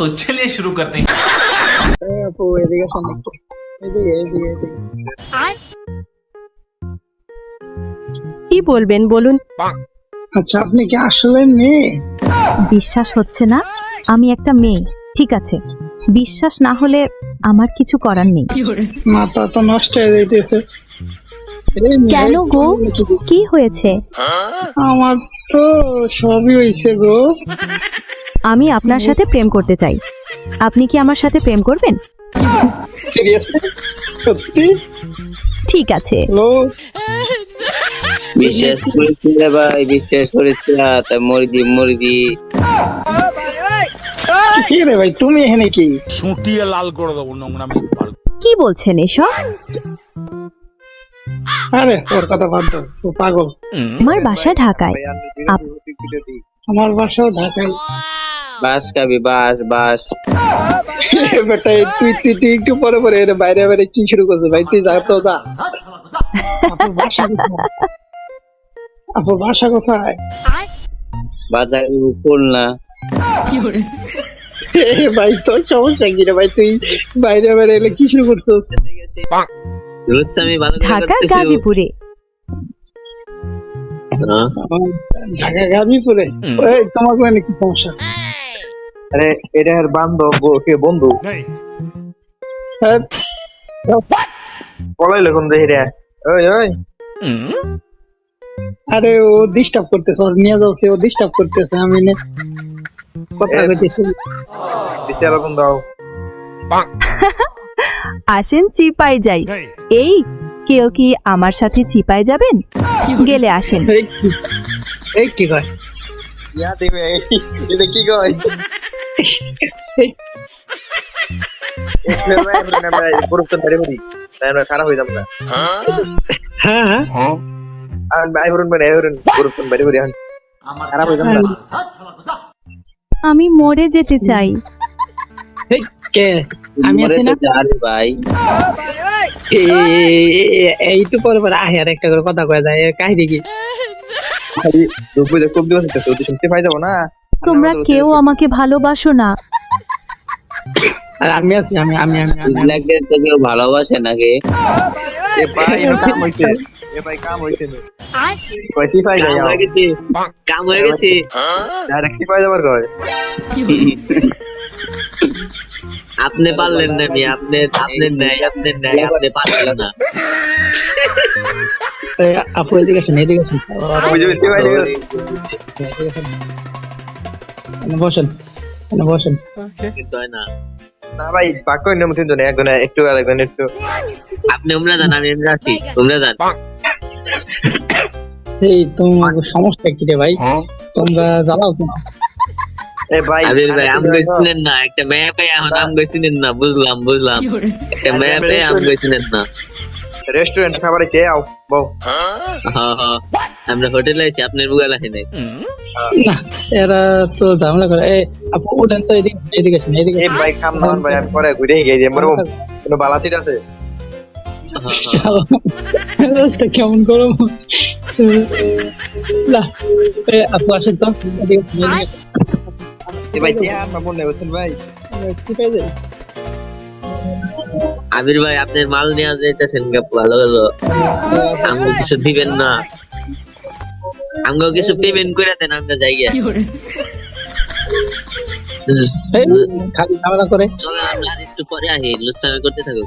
তো চলিए শুরু করতে আপু কি বলবেন বলুন। আচ্ছা আপনি কি আসলে মেয়ে? বিশ্বাস হচ্ছে না আমি একটা মেয়ে ঠিক আছে। বিশ্বাস না হলে আমার কিছু করার নেই। মাথা তো নষ্ট হয়ে যাইতেছে। কেন গো? কি হয়েছে? আমার তো সবই হয়েছে গো। আমি আপনার সাথে প্রেম করতে চাই। আপনি কি আমার সাথে প্রেম করবেন? ঠিক আছে। বিশ্বাস করেছি রে ভাই বিশ্বাস করেছি না তা মুরগি মুরগি কি রে ভাই তুমি এখানে কি? সুটিয়ে লাল করে দেবো ভালো কি বলছেন এসব? আরে ওর কথা বাদ দাও ও পাগল। আমার বাসা ঢাকায়। আমার বাসাও ঢাকায়। বাস খাবি বাস বাস। বেটা তুই তুই তুই একটু পরে পরে এর বাইরে বাইরে কি শুরু করছিস? ভাই তুই যা তো যা। আপুর বাসা কোথায়? বাজার খুলনা। এ ভাই তোর সমস্যা কি রে ভাই? তুই বাইরে বাইরে এলে কি শুরু করছিস? আমি ভালো করে ঢাকা গাজীপুরে। হ্যাঁ? ঢাকা গাজীপুরে? তোমার মানে কি সমস্যা? আরে এটা এর বান্ধব কে বন্ধু? নেই। হ্যাঁ, পলাইলো কোন দেখি রে। ওই ওই। আরে ও ডিস্টার্ব করতেছে ওর নিয়ে যাও সে ও ডিস্টার্ব করতেছে আমি নে কথা কইতেছি। দাও। আসেন চিপাই যাই। এই কেউ কি আমার সাথে চিপায় যাবেন? গেলে আসেন। এই কি- কয়? ইয়া দিবে এটা কি কয়? খারাপ হয়ে যাব না হ্যাঁ হ্যাঁ আমি মরে যেতে চাই আমি আছি না ভাই এই- তো পরে পরে আহে আর একটা করে কথা কয়ে যায় এ কাহিনী কি? খুব দিবস শুনতে পাই যাব না। তোমরা কেউ আমাকে ভালোবাসো না। আর আমি আছি আমি আমি আমি আমি- তো কেউ ভালোবাসে নাকি? এ ভাই কাম হইছে। এ ভাই কাম হইছে না। কয়টি পাই কাম হয়ে গেছে। কাম হয়ে গেছে। ডাইরেক্ট কি পাই যাবার কয়? আপনি পারলেন না মি আপনি আপনি নাই আপনি নাই আপনি পারলেন না। আপু এদিকে আসেন এদিকে আসেন। বসেন এখানে বসেন। না। না ভাই বাক্য নিয়ম তিনজন একজন একটু আপনি উমরা যান আমি এমরা আছি তোমরা যান। এই তোমার সমস্যা কি রে ভাই? হ্যাঁ। তোমরা জ্বালাও কেন এ ভাই আবির ভাই আম গেছিলেন না একটা মেয়ে পেয়ে এখন আম গেছিলেন না বুঝলাম বুঝলাম। একটা মেয়ে আম গেছিলেন না। রেস্টুরেন্ট খাবারে খেয়ে আও বউ। হ্যাঁ হ্যাঁ। আমরা হোটেলে আছি আপনার বুগাল আছে নাই। এরা তো ঝামেলা করে। এই আপু উঠেন তো এদিকে এদিকে আসেন এদিকে এই ভাই খাম না ভাই আমি পরে ঘুরে গিয়ে মনে কোনো বালাতির আছে? রাস্তা কেমন গরম না এই আপু আসেন তো ভাই কে আমার মনে হচ্ছেন ভাই। ঠিক আছে আবির ভাই আপনার মাল নিয়ে যাইতেছেন গা ভালো ভালো আমগো কিছু দিবেন না। আমগো কিছু পেমেন্ট করে দেন আমরা জায়গা খালি ঝামেলা করে? চলে আমরা একটু পরে আহি লুচ্ছামি করতে থাকো